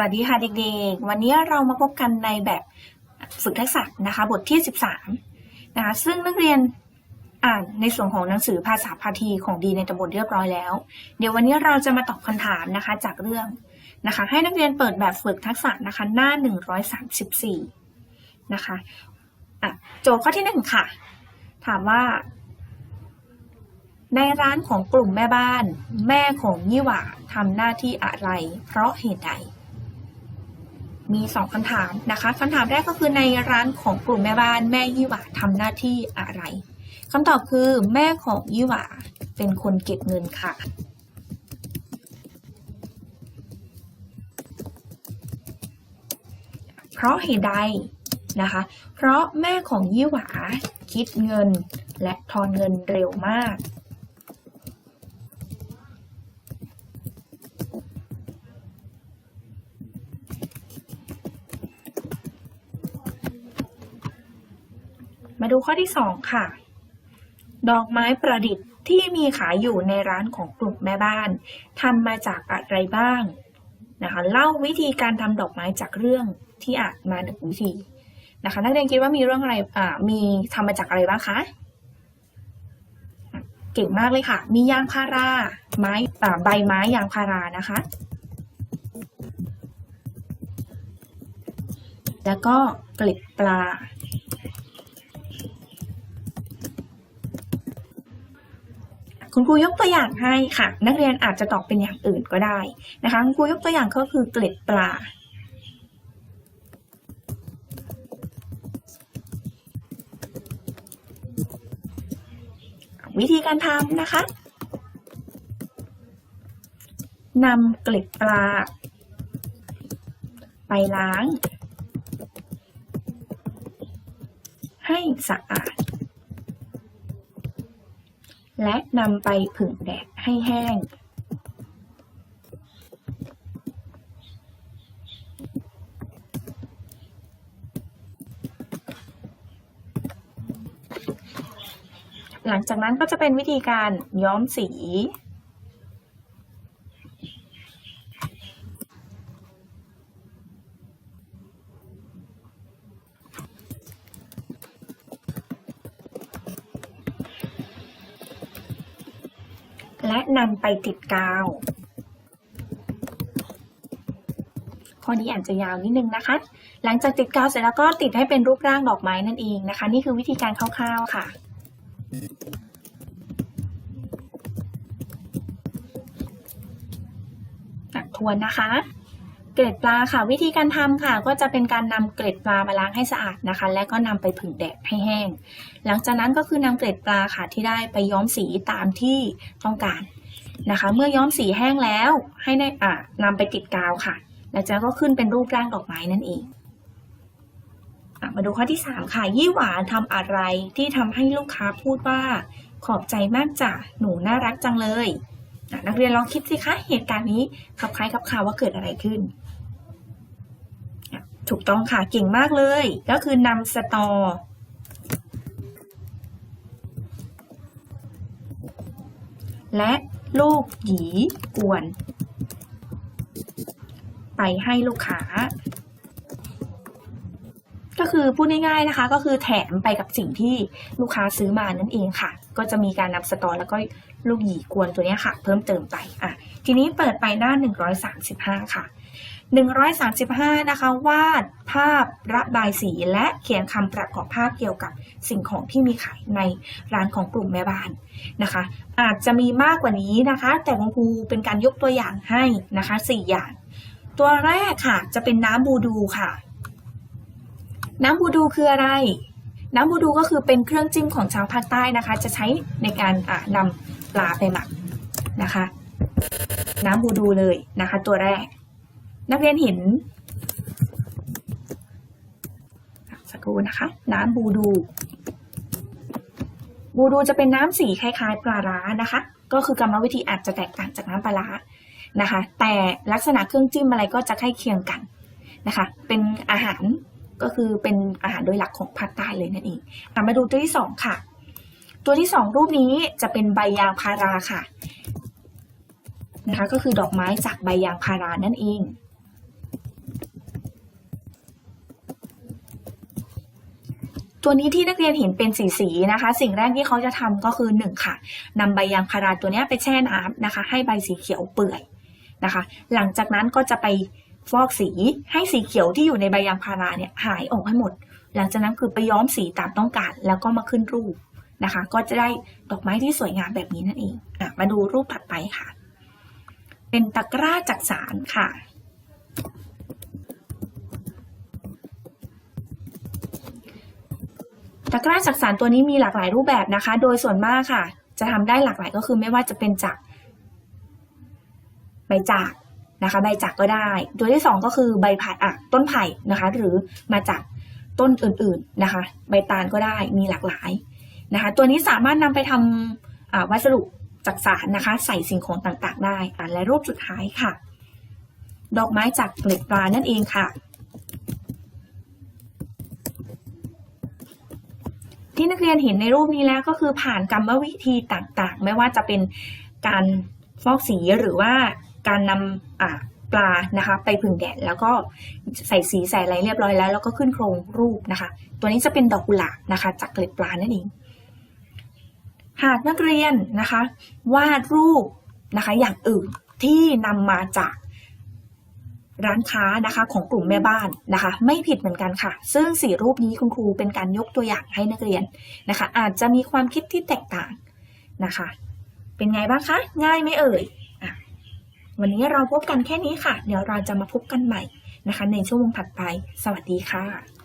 สวัสดีค่ะเด็กๆ วันนี้เรามาพบกันในแบบฝึกทักษะนะคะ บทที่ 13 นะคะ ซึ่งนักเรียนอ่านในส่วนของหนังสือภาษาพาทีของดีในตำบลเรียบร้อยแล้ว เดี๋ยววันนี้เราจะมาตอบคำถามนะคะจากเรื่องนะคะ ให้นักเรียนเปิดแบบฝึกทักษะนะคะ หน้า 134 นะคะอะโจทย์ข้อที่หนึ่งค่ะ ถามว่า ในร้านของกลุ่มแม่บ้าน แม่ของยี่หว่าทำหน้าที่อะไร เพราะเหตุใด มีสองคำถามนะคะคำถามแรกก็คือในร้านของกลุ่มแม่บ้านแม่ยี่หว่าทำหน้าที่อะไรคำตอบคือแม่ของยี่หว่าเป็นคนเก็บเงินค่ะเพราะเหตุใดนะคะ เพราะแม่ของยี่หวาคิดเงินและทอนเงินเร็วมาก ดูข้อที่สองค่ะ ดอกไม้ประดิษฐ์ที่มีขายอยู่ในร้านของกลุ่มแม่บ้านทำมาจากอะไรบ้างนะคะเล่าวิธีการทำดอกไม้จากเรื่องที่อ่านมาหนึ่งวิธีนะคะนักเรียนคิดว่ามีเรื่องอะไรอ่ามีทำมาจากอะไรบ้างคะอะเก่งมากเลยค่ะ มียางพาราไม้อ่าใบไม้ยางพารานะคะ แล้วก็เกล็ดปลา คุณครูยกตัวอย่างให้ค่ะ นักเรียนอาจจะตอบเป็นอย่างอื่นก็ได้นะคะคุณครูยกตัวอย่างก็คือเกล็ดปลาวิธีการทำนะคะนำเกล็ดปลา ไปล้าง ให้สะอาด และนำไปผึ่งแดดให้แห้ง หลังจากนั้นก็จะเป็นวิธีการย้อมสี และนำไปติดกาว ข้อนี้อาจจะยาวนิดนึงนะคะ หลังจากติดกาวเสร็จแล้วก็ติดให้เป็นรูปร่างดอกไม้นั่นเองนะคะ นี่คือวิธีการคร่าวๆค่ะทวนนะคะ เกล็ดปลาค่ะ วิธีการทำค่ะ ก็จะเป็นการนำเกล็ดปลามาล้างให้สะอาดนะคะ และก็นำไปผึ่งแดดให้แห้ง หลังจากนั้นก็คือนำเกล็ดปลาค่ะที่ได้ไปย้อมสีตามที่ต้องการนะคะ เมื่อย้อมสีแห้งแล้วให้ในอ่านำไปติดกาวค่ะ หลังจากนั้นก็ขึ้นเป็นรูปร่างดอกไม้นั่นเองอมาดูข้อที่ 3 ค่ะ ยี่หวาทำอะไรที่ทำให้ลูกค้าพูดว่าขอบใจมากจ้ะหนูน่ารักจังเลย นักเรียนลองคิดสิคะ เหตุการณ์นี้ขับคล้ายขับข่าวว่าเกิดอะไรขึ้น ถูกต้องค่ะ เก่งมากเลย ก็คือนำสตอ และลูกหยีกวน ไปให้ลูกค้า ก็คือพูดง่ายๆนะคะ ก็คือแถมไปกับสิ่งที่ลูกค้าซื้อมานั่นเองค่ะ ก็จะมีการนำสตอแล้วก็ลูกหยีกวนตัวนี้ค่ะ เพิ่มเติมไปอะทีนี้เปิดไปหน้า 135 ค่ะ 135 นะคะ วาดภาพระบายสีและเขียนคำประกอบภาพเกี่ยวกับสิ่งของที่มีขายในร้านของกลุ่มแม่บ้านนะคะ อาจจะมีมากกว่านี้นะคะ แต่คุณครูเป็นการยกตัวอย่างให้นะคะ 4 อย่าง ตัวแรกค่ะจะเป็นน้ำบูดูค่ะ น้ำบูดูคืออะไร น้ำบูดูก็คือเป็นเครื่องจิ้มของชาวภาคใต้นะคะ จะใช้ในการนำปลาไปหมักนะคะ น้ำบูดูเลยนะคะ ตัวแรก นักเรียนเห็น สักครู่นะคะ น้ำบูดู บูดูจะเป็นน้ำสีคล้าย ๆ ปลาร้านะคะ ก็คือกรรมวิธีอาจจะแตกต่างจากน้ำปลาร้านะคะ แต่ลักษณะเครื่องจิ้มอะไรก็จะใกล้เคียงกันนะคะ เป็นอาหารก็คือเป็นอาหารโดยหลักของภาคใต้เลยนั่นเองมาดูตัวที่สองค่ะ ตัวที่สองรูปนี้จะเป็นใบยางพาราค่ะนะคะก็คือดอกไม้จากใบยางพารานั่นเอง ตัวนี้ที่นักเรียนเห็นเป็นสีสีนะคะ สิ่งแรกที่เขาจะทำก็คือหนึ่งค่ะนำใบยางพาราตัวนี้ไปแช่น้ำนะคะ ให้ใบสีเขียวเปื่อยนะคะ หลังจากนั้นก็จะไปฟอกสีให้สีเขียวที่อยู่ในใบยางพาราเนี่ยหายออกให้หมด หลังจากนั้นคือไปย้อมสีตามต้องการแล้วก็มาขึ้นรูปนะคะ ก็จะได้ดอกไม้ที่สวยงามแบบนี้นั่นเองอมาดูรูปถัดไปค่ะ เป็นตะกร้าจักสารค่ะ ตะกร้าจักสารตัวนี้มีหลากหลายรูปแบบนะคะ โดยส่วนมากค่ะ จะทำได้หลากหลายก็คือไม่ว่าจะเป็นจากใบจากนะคะ ใบจากก็ได้ ตัวที่สองก็คือใบไผ่อะต้นไผ่นะคะ หรือมาจากต้นอื่นๆนะคะ ใบตาลก็ได้มีหลากหลายนะคะ ตัวนี้สามารถนำไปทำอ่าวัสดุจักสารนะคะ ใส่สิ่งของต่างๆ ได้และรูปสุดท้ายค่ะ ดอกไม้จากเกล็ดปลานั่นเองค่ะ ที่นักเรียนเห็นในรูปนี้แล้วก็คือผ่านกรรมวิธีต่างๆ ไม่ว่าจะเป็นการฟอกสีหรือว่าการนำปลานะคะ ไปผึ่งแดดแล้วก็ใส่สีใส่อะไรเรียบร้อยแล้ว แล้วก็ขึ้นโครงรูปนะคะ ตัวนี้จะเป็นดอกกุหลาบนะคะ จากเกล็ดปลานั่นเองหากนักเรียนนะคะ วาดรูปนะคะ อย่างอื่นที่นำมาจาก ร้านค้านะคะของกลุ่มแม่บ้านนะคะ ไม่ผิดเหมือนกันค่ะ ซึ่งสี่รูปนี้คุณครูเป็นการยกตัวอย่างให้นักเรียนนะคะ อาจจะมีความคิดที่แตกต่างนะคะ เป็นไงบ้างคะ ง่ายไหมเอ่ยอวันนี้เราพบกันแค่นี้ค่ะ เดี๋ยวเราจะมาพบกันใหม่นะคะ ในชั่วโมงถัดไป สวัสดีค่ะ